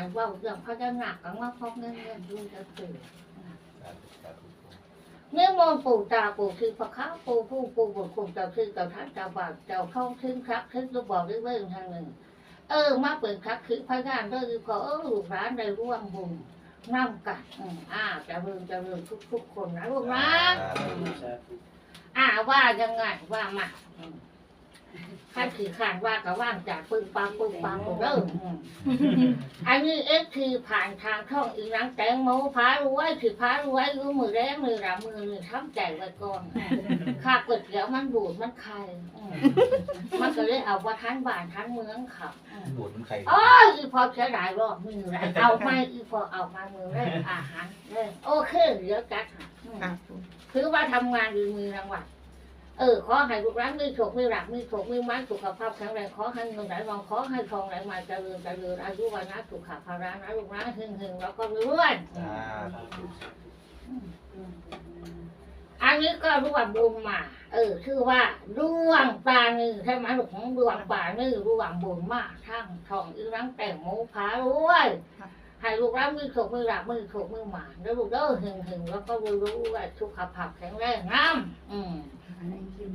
หันว่าเรื่องเขาจะหนักกันว่าพกเงินเงินดูจะตื่นเมื่อมองปู่ตาปู่คือพระข้าปู่ผู้ปู่บุญคุณเจ้าคือเจ้าท่านเจ้าบาทเจ้าเข้าถึงครับถึงจะบอกเรื่องทางหนึ่ง เออ มาเปิดครับคือพระงานเรื่องพอเออลูกร้านได้ร่วมบุญนั่งกัดอืมอ่าจะเริญจะเริญทุกทุกคนนะลูกนะอ่าว่ายังไงว่ามาอืม ขั้นคือขานว่าก็ว่างจากปึ้งปังปึ้งปังเริ่มอืมอันนี้เอฟคือผ่านทางช่องอีนังแตงโมพารวยคือพารวยรู้มือแรงมือหลังมือมือทำใจไว้ก่อนอืมข้าก๋วยเตี๋ยวมันบูดมันไข่อืมมันก็เลยเอาว่าทั้งบ้านทั้งเมืองขับอืมบูดมันไข่อ๋ออีพอเสียดายรอบมือไรเอาไม่อีพอเอามามือแรกอาหารเลยโอเคเดี๋ยวจัดให้อืมครับปูถือว่าทำงานดีมือรางวัล เออขอให้ลูกร้านมีโชคมีหลักมีโชคมีมั่นสุขภาพแข็งแรงขอให้เงินไหลรองขอให้ทองไหลมาเจริญเจริญอายุวันนะสุขภาระนะลูกร้านหึงหึงแล้วก็รวยอันนี้ก็รวบุญมมา เออ ชื่อว่าร่วงปลานือใช่ไหมลูกของร่วงปลานือร่วงบุญมาทั้งทองอีรังแต่งโมพารวย ให้ลูกร้านมือโขกมือหลักมือโขกมือหมาแล้วลูกเด้อหึงหึงแล้วก็รู้รู้ว่าสุขภาพแข็งแรงน้ำอืมอันนี้กิน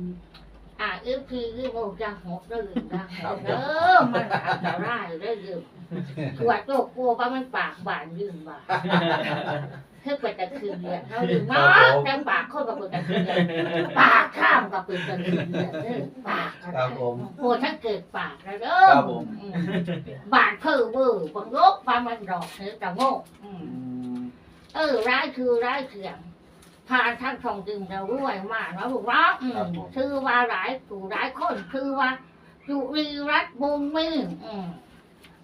อ่าเอฟพีคือโมจะหกแล้วลืมได้เด้อมันอันตรายได้ยืมตรวจโรคกลัวว่ามันปากบานยืมบาเพื่อไปแต่คืนเดือนเราลืมเนาะแต่ปากคนกับเปิดแต่คืนเดือนปากข้ามกับเปิดแต่คืนเดือนเด้อปากครับผมโอ้ถ้าเกิดปากแล้วเด้อครับผมอืมบาดเพิ่มเบอร์บังลบปามันดอกเนื้อแต่โง่อืมอืมเออร้ายคือร้ายเสียงพาท่านทองจึงเรารวยมากนะลูกรักอืมชื่อว่าร้ายปู่ร้ายคน คือว่าจุรีรัตน์บุญมีอืม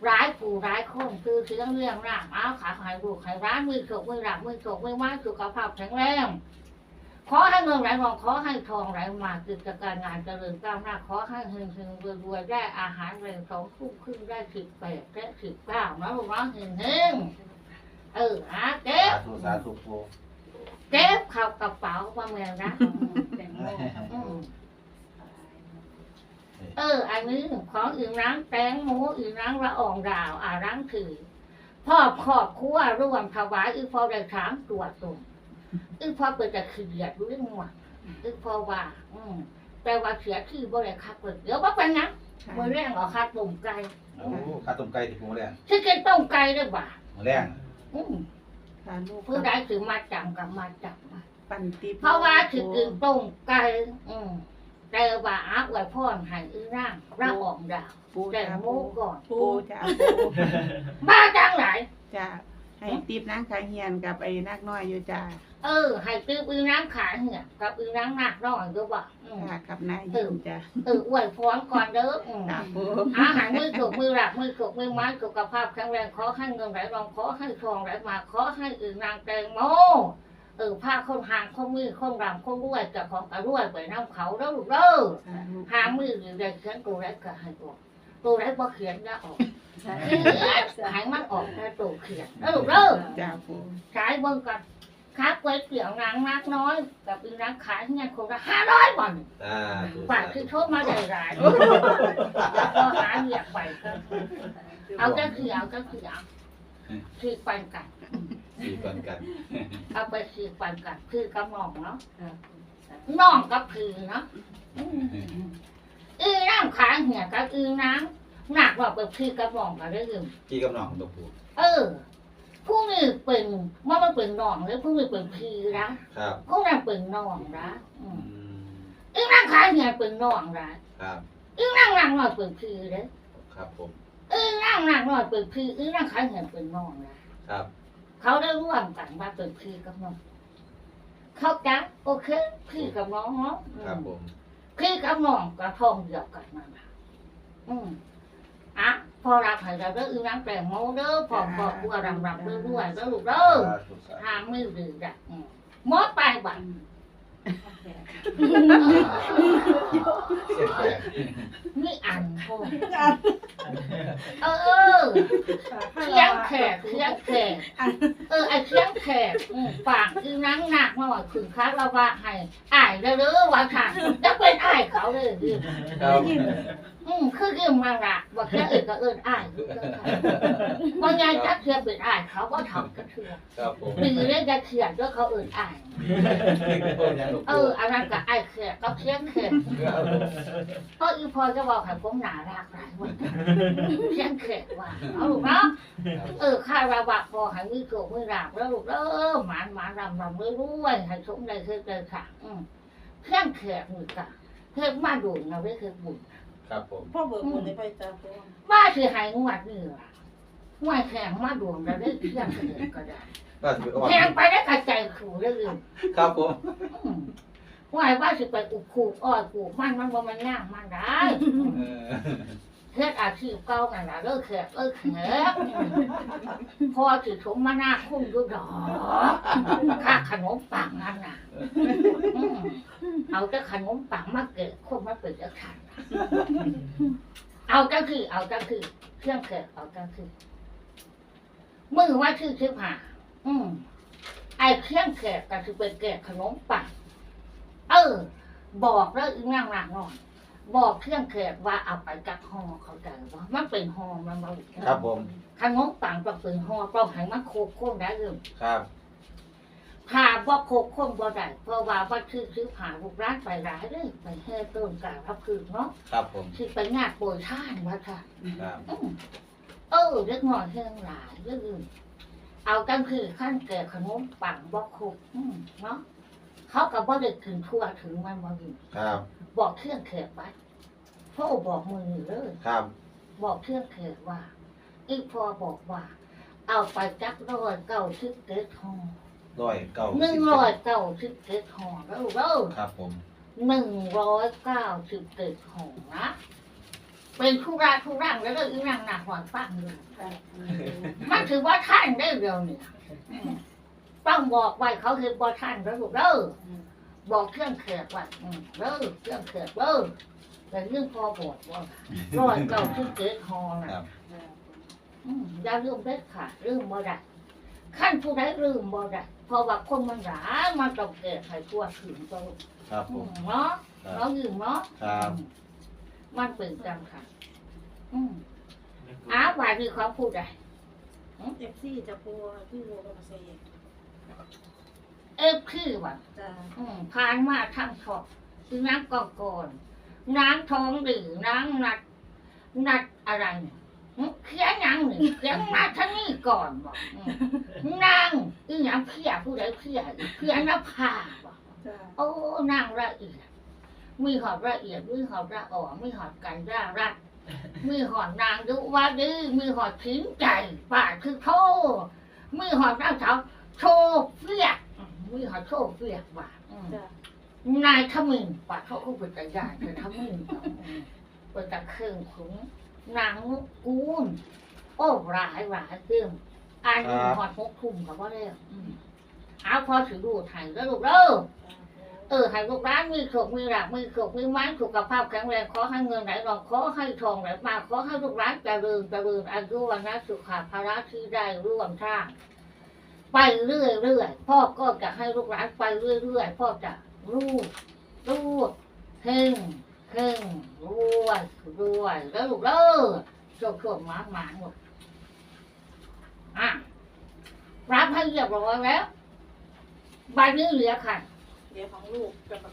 ร้ายปู่ร้ายคนคือเสียงเรื่องร่างอ้าวขาหายลูกหายร้านมือโฉกมือหลักมือโฉกมือไม้สุขภาพแข็งแรงขอให้เงินไหลทองขอให้ทองไหลมากิจการงานเจริญก้าวหน้าขอให้เฮงเฮงรวยรวยได้อาหารเร็วสองทุ่มครึ่งได้สิบแปดและสิบเก้านะลูกรักเฮงเฮงเออหาเก็บสาธุสาธุปูเก็บเข้ากระเป๋าว่าแมวนะอืม เออ อันนี้ของอื่นร้างแตงโมอื่นร้างละอองดาวอ่าร้างถือพ่อครอบครัวร่วมถวายอีพอได้ถามตรวจตรงอีพอเปิดแต่เขียดเรื่องหมดอีพอว่า อืมแต่ว่าเสียที่บ่ได้คักเปิดเดี๋ยวว่าเป็นนะมือแรงเอาคัดตุ่มไก่โอ้ข้าต้มไก่ที่ปูแรงที่กินต้มไก่ได้บ่าแรงอืมทานลูกผู้ใดถือมาจำกับมาจับมาปั่นตีเพราะว่าถือกินต้มไก่อืม แต่ว่าอาไว้พ่อนให้อีร่างร่างออกดาวปูแต่จ้าโมปูก่อนปูจ้าปูมาจังไหน จ้าให้ตีบนางขายเฮียนกับไอ้นักน้อยอยู่จ้าเออ ให้ตื้ออีร่างขาเหี่ยกับอีร่างหนักน้อยด้วยว่าอืมค่ะกับนายยิ้มจ้าเอออวยพรก่อนเด้ออืม จ้าปูอาหารมือถูกมือหลักมือถูกมือไม้สุขภาพแข็งแรงขอให้เงินไหลรองขอให้ทองไหลมาขอให้อื่นนางแตงโม เออผ้าคนหางคนมือคนรำคนรวยกับของกระรวยไปน้ำเขาแล้วลูกเด้อหามือหรือได้เขียนตัวแรกก็ให้ออกตัวแรกบ่เขียนก็ออกเขียนให้มันออกแต่ตัวเขียนแล้วลูกเด้อจ้าปูขายเบิ่งกันค้าก๋วยเตี๋ยวนางนักน้อยกับอีนางขายเงินคนละห้าร้อยบาทสาธุฝากคือโทษมาได้หลายก็หาเรียกไปเอาก็คือเอาก็คือเอาคือปันกัน สี่กันกันเอาไปคือปันกันคือกับน้องเนาะน้องกับคือเนาะอือน้ำขางเหี่ยกับอือน้ำหนักกว่าแบบพี่กระบอกกันได้ยืมกี่กำนองตัวปูเออผู้นี้เป็นว่ามันเป็นน้องหรือผู้นี้เป็นพี่นะครับผู้นั้นเป็นน้องนะอือืมมอือน้ำขางเหี่ยเป็นน้องนะครับอือน้ำหนักหน่อยเป็นพี่เลยครับผมอือน้ำหนักหน่อยเป็นพี่อือน้ำขางเหี่ยเป็นน้องนะครับ เขาได้ร่วมกันว่าเป็นพี่กับน้องเขาจับโอเค พี่กับน้องเนาะอืมครับผมพี่กับน้องก็ท้องเดียวกันนั่นแหละอืมอะพอรับให้เราเด้ออือน้ำแปลงโมเด้อพอพอบัวรำรำเรื่อยๆเด้อลูกเด้อสาธุสาธุหามือดื้อดักอืมหมดไปบัด เสียงแขกนี่อ่านโหเออเคียงแขกเคียงแขกเออไอเคียงแขกอืมปากคือนั่งหนักมาว่าคือคัดเราว่าให้อายเด้อเด้อว่าค่ะจะเป็นอายเขาเลย ครับออืมคือเรื่องมาละว่าแค่เอินก็เอินอ้ายว่าไงจักเทียบเป็นอ้ายเขาก็ทำกันเถื่อครับผมปีเรื่องจะเขียนก็เขาเอินอ้ายโอ้ยยังหลวงเอปู่ออันนั้นก็อ้ายเขียนก็เขียนเขียนครับผมเพราะอีพอจะบอกให้ผมหนารักหลายวันเขียนเขียนว่าเอาลูกเนาะเออข้าระบะพอให้มือโกมือรากแล้วลูกเออหมานหมานรำรำรวยๆให้สมได้คือเกิดค่ะอืมเขียนเขียนมือกะเพิ่มมาดูนะไม่เคยบุญ ครับผม พ่อเบิกบุญได้ไปจ้าปูว่าสิหายงวดนี่ล่ะงวดแข่งมาดวงเราได้เที่ยงคืนก็ได้ก็ถือว่าแข่งไปได้กระจายขู่ได้เลยครับผมอืมว่าว่าสิไปอุกขู่อ้อยขู่มันมันว่ามันง่างมันได้ เออ เฮ็ดอาชีพเก่ากันละเลิกแขกเลิกแขกพอสิสมมาหน้าคุ้มดูดอกค่าขนมปังนั่นน่ะอืมเอาแต่ขนมปังมาเกิดคนมาเกิดจะขันเอาจังคือเอาจังคือเครื่องแขกเอาจังคือมือว่าชื่อชื่อผ่าอืมไอ้เครื่องแขกก็คือเป็นแกะขนมปังเออ บอกแล้วอีนั่งหลังนอน บอกเครื่องแขกว่าเอาไปจากห่อเขาใจว่ามันเป็นห่อมันมาครับผมขนมปังต้องเป็นห่อต้องให้มันโคกโค้งได้เลยครับผ่าว่าโคกโค้งบ่ได้เพราะว่าว่าชื่อซื้อผ่าลูกร้านไปร้ายเลยไปเฮ็ดต้นการับคืนเนาะครับผมคือไปงานโปรยท่านว่าค่ะครับอืมเออเล็กน้อยเรื่องหลายเรื่องเอากันคือขั้นแก่ขนมปังบ่ครบอืมเนาะ เขากับว่าเด็กถึงทั่วถึงมันบ่อยู่ครับ บอกเครื่องแขกไว้พ่อบอกมือนี่เลยครับ บอกเครื่องแขกว่าอีกพอบอกว่า เอาไปจักร้อยเก้าสิบเกตทองร้อยเก้าหนึ่งร้อยเก้าสิบเกตทองแล้วเด้อครับผมหนึ่งร้อยเก้าสิบเกตทองนะเป็นทุราทุรังแล้วก็อีนังหนักหวานฟังอยู่ค่ะมันถือว่าท่านได้เดียวเนี่ยอืม ต้องบอกไว้เขาคือบ่ท่านแล้วลูกเด้อบอกเครื่องแขกไว้อืมเด้อเครื่องแขกเด้อแต่เรื่องพอบอกว่าร้อยเก้าสิบเกตทองน่ะครับอืมอย่าลืมเด็ดขาดลืมบ่ได้ขั้นผู้ใดลืมบ่ได้เพราะว่าคนมันหลายมันต้องแก้ไขตัวถึงตัวครับผอืมมเนาะครับเราลืมเนาะครับอืมมันเป็นจังค่ะ อืมอ้าวว่าคือเขาพูดได้เอฟซีจะปูพี่วัวกับเซ เอฟคือว่าจ้าอืมผ่านมาทั้งทองคือน้ำกองกอนน้ำทองหรือน้ำนัด นัดอะไรเนี่ยหึเขียนหยังหนึ่งเขียนมาทั้งนี้ก่อนบอกอืมนางอีหยังเพียผู้ใดเพียอีเพียนภาบอก จ้าโอ้นางละเอียดมีหอดละเอียดมีหอดละอ่อนมีหอดกันร่ารัดมีหอดนางดุว่าดื้อมีหอดทิ้งใจป่าคือโทมีหอดนางสาว โชว์เฟียกอืมมีหอดโชว์เฟียกว่าอืม จ้านายขมินป่าเขาก็เป็นตาใหญ่แต่ขมินอืมเป็นตาเครื่องขุนนางนุกูลโอ้หลายหลายเรื่องอันนี้หอดหกทุ่มกับว่าเรื่องอืมเอาพอถือดูไทยแล้วลูกเด้อเออให้ลูกร้านมีโชคมีหลักมีโชคมีไม้สุขภาพแข็งแรงขอให้เงินไหลรองขอให้ทองไหลมาขอให้ลูกร้านเจริญเจริญอายุวันนะสุขภาระที่ได้ร่วมทาง ไปเรื่อยเรื่อยๆพ่อก็จะให้ลูกหลานไปเรื่อยเรื่อยๆพ่อจะรูดรูดเฮงเฮงรวยรวยแล้วลูกเด้อโชคโชคหมาหมาหมดอะรับให้เรียบร้อยแล้วใบนี้เหลือค่ะ เดี๋ยวของลูกกับ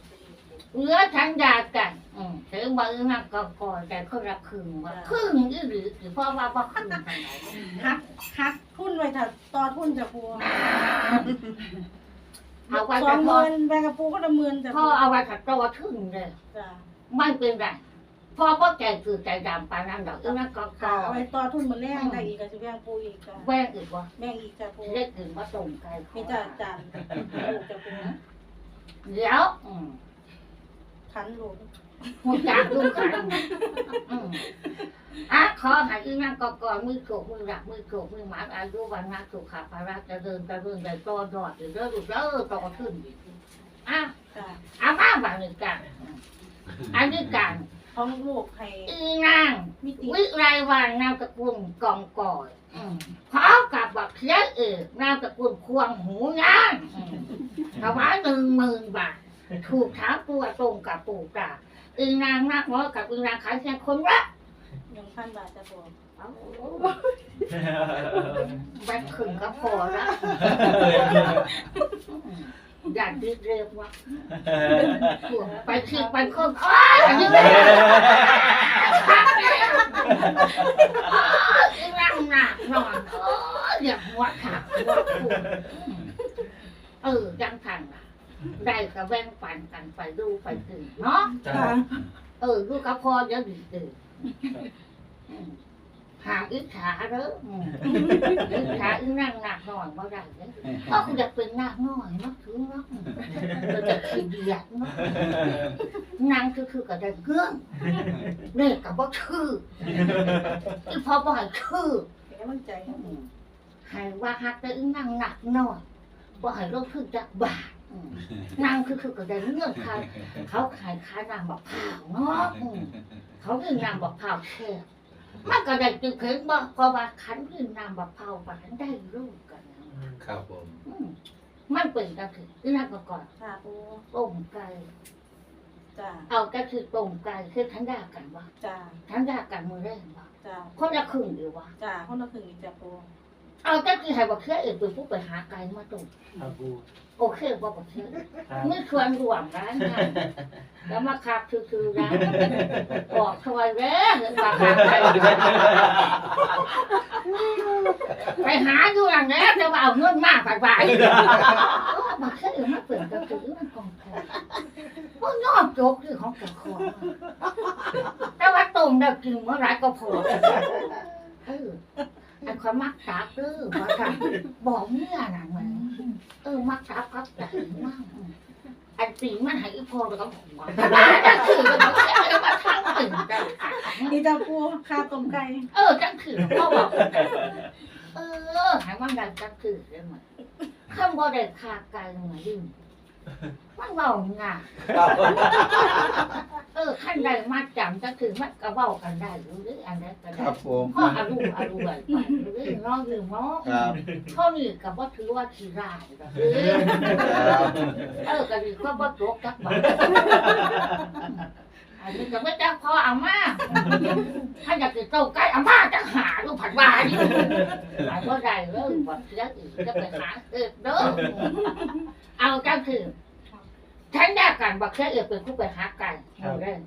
เซเหลือทันยากันอืมถึงมือนักก็ก่อนแต่คนละครึ่งว่าครึ่งนี่หรือหรือเพราะว่าบ่ครึ่งทางไหนฮักฮักทุนไว้ถ้าต่อทุนจะปูเอาไว้สอแต่งหพอมื่นแบงกับปูก็ละหมื่นจะพ่อเอาไว้ถัดตัวครึ่งเลย จ้าไม่เป็นไรพ่อก็ใจคือใจดำปานนั้นดอกอีนั่นก็ค่ะก่อเอาไว้ต่อทุนมือแรกได้อีกก็จะแบงปูอีกจ้าแว่งอีกว่าแบ่งอีกจ้าปูเล็กอื่นมาส่งไกลขอมีจ้าจานลูกจะปู เดี๋ยวอืม ขันลูกหัวจักลูกขันอืมอะขอให้อีนั่นก็ก่อมือโขกมือหลักมือโขกมือหมาอายุวันนะสุขภาระจะเดินจะเดินได้ต่อยอดเด้อลูกเด้อต่อขึ้นอีกอะจ้าอามาบางหนึ่งกันอันนี้กันของลูกให้อีนางมิติวิไรวันนามสกุลกองก่อยพร้อมกับบักเสียเอกนามสกุลควงหูงานอืมถวายหนึ่งหมื่นบาท ถูกถามตัวตรงกับปู่ตาอึงนางนักน้อยกับอึงนางขายแค่คนละหนึ่งพันบาทจ้ะปูเอาแบกขึ้นก็พอละอย่าดื้อเร็ววะไปคือไปคนอ้ายอันนี้ไม่ได้อึงนางหนักนอนเอออย่าหัวขาดหัวขุ่นเออยังทันนะ ได้ก็แบ่งปันกันไปดูไปตื่นเนาะ จ้าค่ะ เออลูกกับพ่อเดี๋ยวดีตื่นอืมหามอิจฉาเด้ออืมอิจฉาอีนั่งหนักหน่อยบ่ได้เด้อพ่อคุณอยากเป็นหนักหน่อยเนาะถึงเนาะเราจะขี้เดียดเนาะนางคือคือๆก็ได้เงื่อนเด็กกับบ่ชื่ออีพ่อบ่ให้ชื่อเป็นกำลังใจให้ปูให้ว่าฮักแต่อีนั่งหนักหน่อยบ่ให้ลงทุนจักบาทอืม นางคือคือๆก็ได้เงื่อนค่ะเขาขายค้านางบอกเผาวเนาะอืมเขาคือนางบอกเผาวแค่มันก็ได้จึงเพิ่งบอกเพราะว่าขันคือนางบอกเผาวว่าขันได้ลูกกันนะครับผมอืมมันเป็นก็คือที่นั่นก็ก่อนค่ะปูต้มไก่จ้าเอาก็คือต้มไก่คือทันยากันวะจ้าทันยากันมือแรงวะจ้าคนละครึ่งดีวะจ้าคนละครึ่งอีกจ้ะปู เอาก็คือให้บอกเชื่อเอ็ดเป็นผู้ไปหาไก่มาต้มครับปูโอเคบอกบอกเชื่อครับไม่ชวนรวมร้านงานแล้วมาขับคือๆร้านออกชวยเด้อเห็นปากขับไปไปหาอยู่อย่างนี้จะมาเอาเงินมากไปไปมาแค่เออมาเปลี่ยนกระตือมันกองทองพวกยอดโจกที่ของเจ้าของแต่ว่าต้มได้กินเมื่อไรก็พอเออ ไอ้คนมักจับเด้อว่าค่ะบอกเมียน่ะเหมือนเออมักจับครับแต่มากอันปีมันใหายพอแล้วก็หัวแต่ว่าจะคือมันมาทั้งตื่นได้นี่จ้ะปูค่าต้มไก่เออจังคือพ่อบอกเออหายมันดังจังคือได้ไหมข้ามบ่ได้คาไกลเหมือนดิม มันเบาง่ายครับเออขั้นใดมาจำจังคือมันก็เบากันได้หรืออันนั้นก็คได้รับผมพ่ออารุอารุไปไปหรือน้องหรือน้องครับพ่อนี่กับว่าถือว่าขี้ร้ายแบบเออครับเออก็ดีก็บ่ตกจักบาทอันนี้ก็ไม่จ้าพ่อเอามาถ้าอยากจะโตใกล้เอามาจะหาลูกผัดวายหายว่าใดเริ่มบ่เสียอีกจะไปหาเออเด้อเอาจัง คือฉันแยกกันบอกแค่เออเป็นผู้ไปหาไก่เอาเด้อ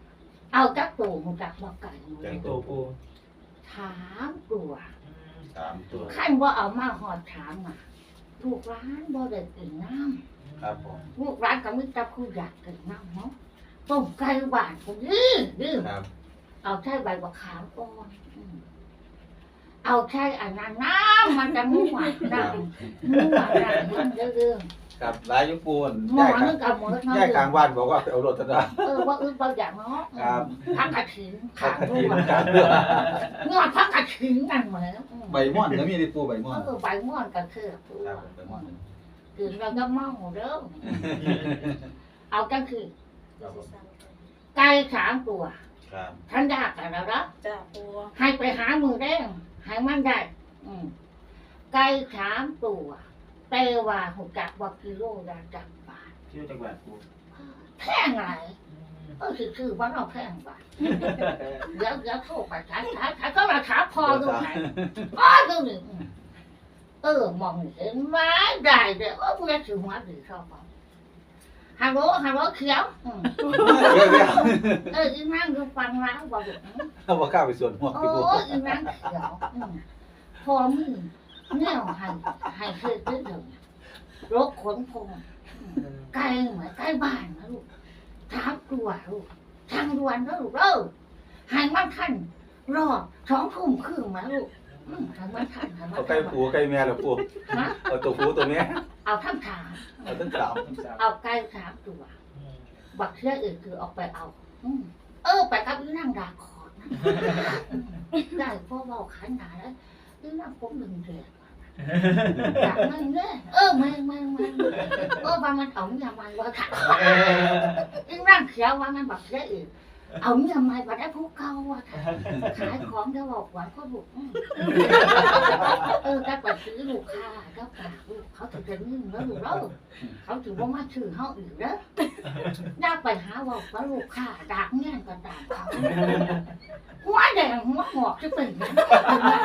เอาจักตูมึงจักบอกไก่มึงแกงตัวปูถามตัวสามตัวขั้นว่าเอามาหอดถามอะลูกร้านบ่ได้กินน้ำครับผมลูกร้านก็ไม่จับคู่อยากกินน้ำเนาะต้มไก่หวานก็ดื้อดื้อครับเอาใช้ใบมะขามอ่อนอืมเอาใช้อันนั้นน้ำมันจะมั่วน้ำมั่วน้ำมันเรื่อง ครับร้ายยุปูนหมอย้ายนึข้างกเอาหมดเนาะย้ายข้างบ้านบอกว่าไปเอารถตะดาเออว่าอึ้งบางอย่างเนาะครับพักกระถิ่นข้าขางทีด้วยมครับเงาพักกระถิ่นนั่นเหมือนอืมใบม่อนก็มีดิปูใบม่อนเออใบม่อนก็คือครับใบม่อนถึงเราก็เมาเด้อเอาก็คือไก่สามตัวครับท่านยากกันแล้วนะจ้าปูให้ไปหามือแดงให้มันได้ อืมไก่สามตัว แต่ว่าหุจักว่ากิโลละจักบาทเที่ยวจังหวัดปูแพงไรเออคือคือว่าเราแพงบาทเดี๋ยวเดี๋ยวโทรไปถามถามถามก็มาถามพอดูไหนอ๋อดูหนึ่งเออมองเห็นไหมได้เดี๋ยวเออมึงจะถือหัวหรือชอบเปล่าฮัลโหลฮัลโหลเขียวอืมเดี๋ยวเดี๋ยวเอออีนั่งดูฟังแล้วบอกว่าเอาว่าข้าวไปส่วนหัวโอ้พี่ปูยอีนั่งเขียวอืมพอมึง เนี่ยให้ให้เคยตื้อเดิมรถขนพงอืมไกลเหมือนใกล้บ้านนะลูกถามกลัวลูกทางด่วนนะลูกเออให้มันทันรอสองทุ่มครึ่งมาลูกอืมให้มันทันให้มันเอาทัไก่นปูไก่แม่แล้วปูนะเอาตัวปูตัวเนี้ยเอาทั้งถามเอาตั้งสามเอาไก่สามตัว บักเชื่ออื่นคือออกไปเอาอเออ ไปกับนั่งดาคอดนได้พราะเบาขันหนาแล้วนั่งผมหนึ่งเดือน อยากไม่เงี้ยเออไม่ไม่ไม่เออว่ามันเอาอย่ามันว่าขัดอีนั่งเขียวว่ามันบักเชื่ออื่น เอาเงินมาบัดได้ผู้เก่าอะค่ะขายของจะบอกหวานก็บุกอืมเออก็ไปซื้อลูกค้าก็ฝากลูกเขาถึงจะนึ่งแล้วลูกเราเขาถึงว่ามาถือเขาอีกเด้อน่าไปหาบอกว่าลูกค้าดักเงี้ยก็ดักเขาหัวแดงหัวหงอกที่เป็นอย่างนั้น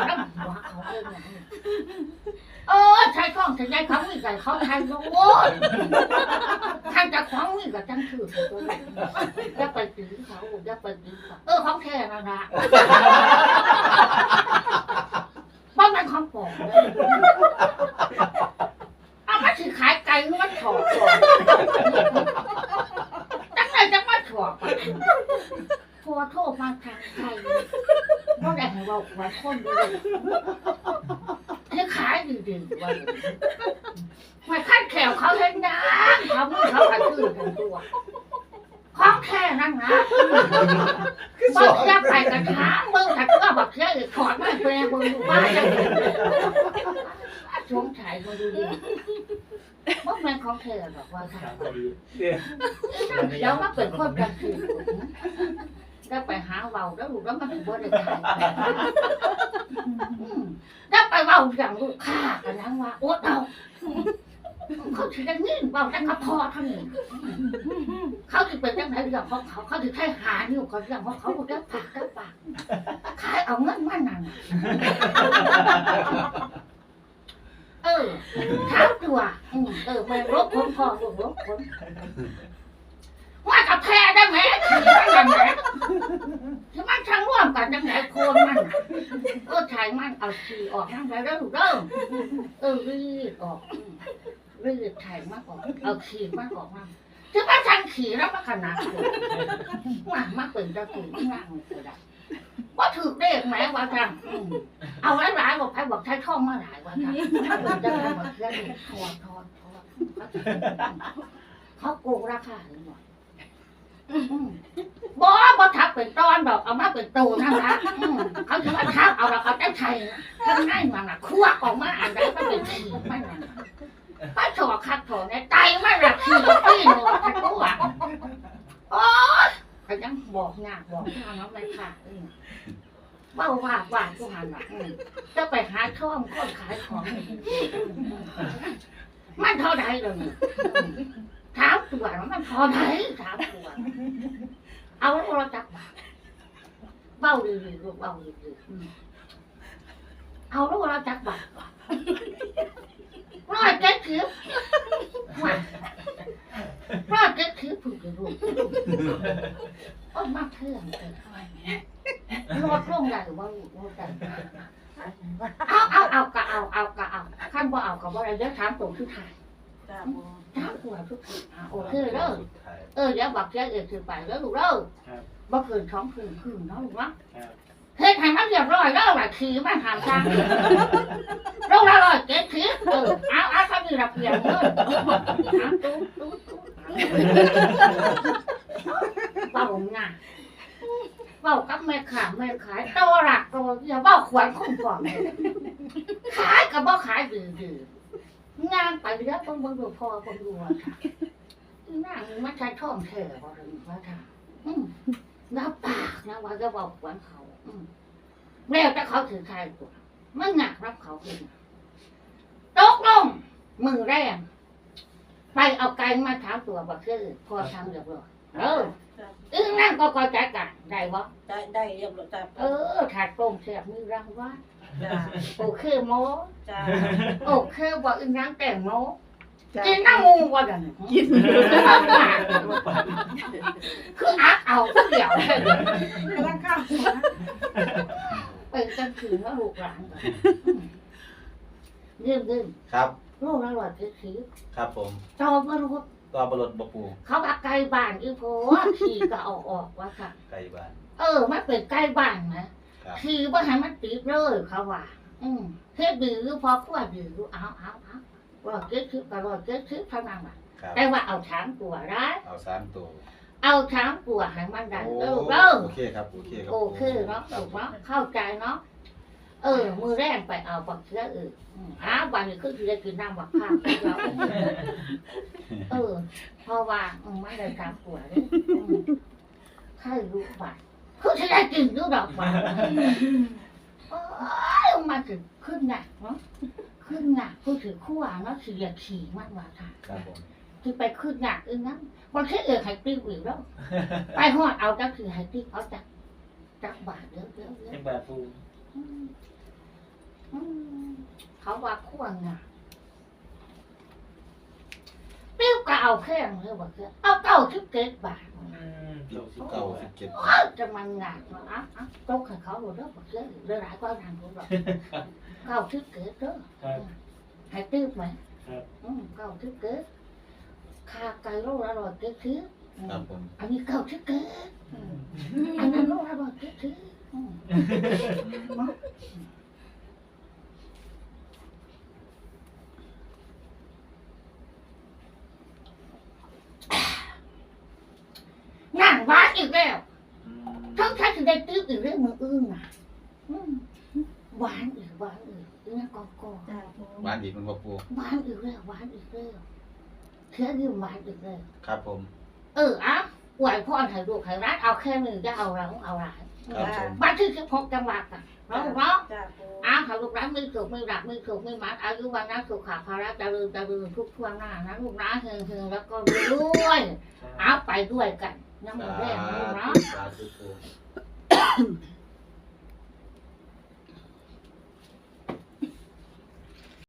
แล้วหัวเขาเองอย่างนี้เออใช้กล้องใช้ใจเขามีใจเขาใช้โว้ยทางจากของมีก็จังถือตัวเองอย่าไปตื้อเขาอย่าไปตื้อเขาเออของแท้นะนะบ้านมันของปลอมเลยเอามาถือขายไก่นวดถอดก่อนจังไหนจะมาถอดไปพอโทษมาทางไทยว่าได้ให้บอกว่าคนดีให้ขายดีๆว่าไม่ขั้นแขวเขาเห็นนะเขาไม่เขาขายชื่อกันตัว ของแค่นั้นนะบักเสียไปกระถางมึงถัดก็บักเสียอีกขอดมาแปลมึงดูว่าจะชงชายมาดูดิว่ามันของแค่หรอกว่าค่ะ เนี่ยเดี๋ยวมาเป็นคนกันคือได้ไปหาเบาแล้วลูกแล้วมันถึงว่าได้ขายได้ไปเบาอย่างลูกค้ากันนะว่าโอ๊ตเอาเขาถือได้เงินเบาแต่กระพอเท่านี้เขาจะเป็นยังไงเรื่องของเขาเขาจะแค่หาอยู่เขาเรื่องของเขาเรื่องปากเรื่องปากขายเอาเงินมานั่นเออถาตัวเออไม่รบผลพอรบรบผล ว่ากับแพ้ได้ไหมขี่มันยังไงที่มันทั้งร่วมกันจังไหนโคนมันน่ะเออชายมันเอาขี่ออกนั่งไปเริ่มเริ่มเออรีดออกอืมรีดชายมากออกเอาขี่มากออกมาที่ว่าทางขี่แล้วมันขนาดเลยว่ามาเปิดจะถูกนั่งก็ได้ว่าถือเลขไหมว่าทางอืมเอาไว้หลายบอกใครบอกใช้ท่องมาหลายว่าทางถ้าเปิดจะทำแบบนี้ทอนทอนทอนเขาโกงราคาหรือเปล่า บอบอทับเป็นตอนดอกเอามาเป็นตูนั่นละอืมเขาถือว่าทับเอาเราเอาได้ไทยข้างในมันน่ะคั่วออกมาอันใดก็เป็นขีดไม่นั่นน่ะป้าถอคัดถอเนี่ยไตมาหลักขี่พี่หนวดทักตัวโอ๊ยเขายังบอกงากบอกทางน้องไม่ขาดอืมเบ้าว่าว่าทุกหันอะอืมจะไปหาช่องคนขายของมันเท่าไหร่เลยถามตัวว่ามันเท่าไหร่ถามตัว เอาแล้วเราจักบาเบ้าดีๆลูกเบ้าดีๆอืมเอาแล้วเราจักบาทก่อนร้อยเจ็ดสิบว่าร้อยเจ็ดสิบผูกกระดูกโอ้มาเพื่อนเลยรถลงได้หรือว่าลูกรถได้เอาเอาเอากะเอาเอากะเอาขั้นบ่เอากะบ่ได้เดี๋ยวถามตัวทุกทาย จ้าหัวทุกทายอะโอเคเด้อเออเดี๋ยวบอกเจ้าเอกถือไปแล้วลูกเด้อบ่เกินท้องคืนคืนเนาะลูกเนาะเฮ็ดให้มันเรียบร้อยแล้วล่ะขี่มันหามทางลงละร้อยเจ็ดสิบเออเอาเอาถ้ามีระเบียบเด้อเอาตู้ตู้ตู้เบาหน้าเบากับแม่ขาแม่ขายโตหลักโตอย่าเบ้าขวัญคงก่อนขายกับบ่ขายดื้อ งานไปเยอะเบิ่งเบิ่งดูพอเบิ่งดูว่าค่ะนั่งมาใช้ท่องแท้บ่ถึงว่าค่ะอืมรับปากนะว่าจะบอกวัญเขา อืมแล้วแต่เขาถือใครตัวมันหนักรับเขาขึ้นตกลงมือแรงไปเอาไก่มาถามตัวบอกคือพอทำเรียบร้อยเอออึ้งนั่งก็ก็จัดการได้บ่ได้ได้เรียบร้อยจ้าเออถาดโป่งเสียบมือรางวัล จ้าโอเคโมจ้าโอเคบ่อึ้งนั่งแต่งโมจ้ะกินน้ำมูบ่ดันกินคืออักเอาผู้เดียวกำลังข้าวหัวเป็นจังคืนว่าลูกหลานก่อนเรื่องเรื่องครับลูกละร้อยเจ็ดสิบครับผมจอบมาลูกต่อบรดบปู เขาว่าไกลบ้านอีโพขี่ก็เอาออกว่าค่ะไก่บ้าน เออมันเป็นใกล้บ้านนะ ครับขี่ว่าให้มันติดเลยเขาว่า อืมเฮ็ดดีหรือพอขั้วดีหรือเอาเอาเอารอดเก็ดชิบก็รอดเก็ดชิบเท่านั้นแหละครับแต่ว่าเอาช้างตัวได้เอาสามตัวเอาช้างตัวให้มันได้โอ้เออเริ่มโอเคครับโอเคครับโอเคเนาะถูกเนาะเข้าใจเนาะ เออ มือแรกไปเอาบักเชื้ออื่นอืมอ้าววันนี้คือจะกินน้ำบักข้าวเราเออเพราะว่าอืมไม่ได้ช้างตัวเลยอืมขช่ลูกบัตร คือจะได้กินลูกดอกบัตรโอ้ยมาถึงขึ้นหนักเนาะขึ้นหนักผู้ถือขั้วเนาะสีเหลียขี่มากกว่าค่ะครับผมคือไปขึ้นหนักอึ้งนั้นวันแค่เออหายติ้วอีกแล้วไปหอดเอาจักคือหายติ้วเอาจักจักบาทเยอะเยอะเยอะจังบาทปูอืมอืมเขาว่าขั้วหนักติ้วก็เอาแค่เลยว่าคือเอาเก้าสิบเจ็ดบาทอืม สิบเก้าสิบเก้าเก้าสิบเจ็ดโอ้ยจะมันหนักเนาะอะอะตกให้เขาหมดแล้วบอกเยอะเรื่องหลายก็ทางผมหรอกเก้าสิบเจ็ดเด้อครับให้ติ้วไหมครับอืมเก้าสิบเจ็ดค่าไก่โลละร้อยเจ็ดสิบอืมครับผมอันนี้เก้าสิบเจ็ดอืมอันนั้นโลละร้อยเจ็ดสิบอืมเนาะนั่งบ้านอีกแล้ว อืม ทั้งท่านจะได้ ตื้ออีกเรื่องมืออื่นน่ะอืมหวานอีกหวานอีกเนี่ยกอกอจ้าปูบ้านอีกมันบ่ปูหวานอีกแล้วหวานอีกแล้วเชื่อยืมหวานอีกแล้วครับผม เอออะไหวพ่อถ่ายรูปถ่ายร้านเอาแค่หนึ่งจะเอาเราเอาหลายครับผม บ้านที่สิบหกจังหวัดอะเราเนาะ จ้าปู อ้าวถ่ายรูปร้านมือถูกมือหลักมือถูกมือมัดอายุวันนั้นสุขภาระเจริญเจริญทุกทั่วหน้านะลูกนะเฮงเฮงแล้วก็รวยๆเอาไปด้วยกันยังไม่สาแรงลูกเนาะธุสาธุปู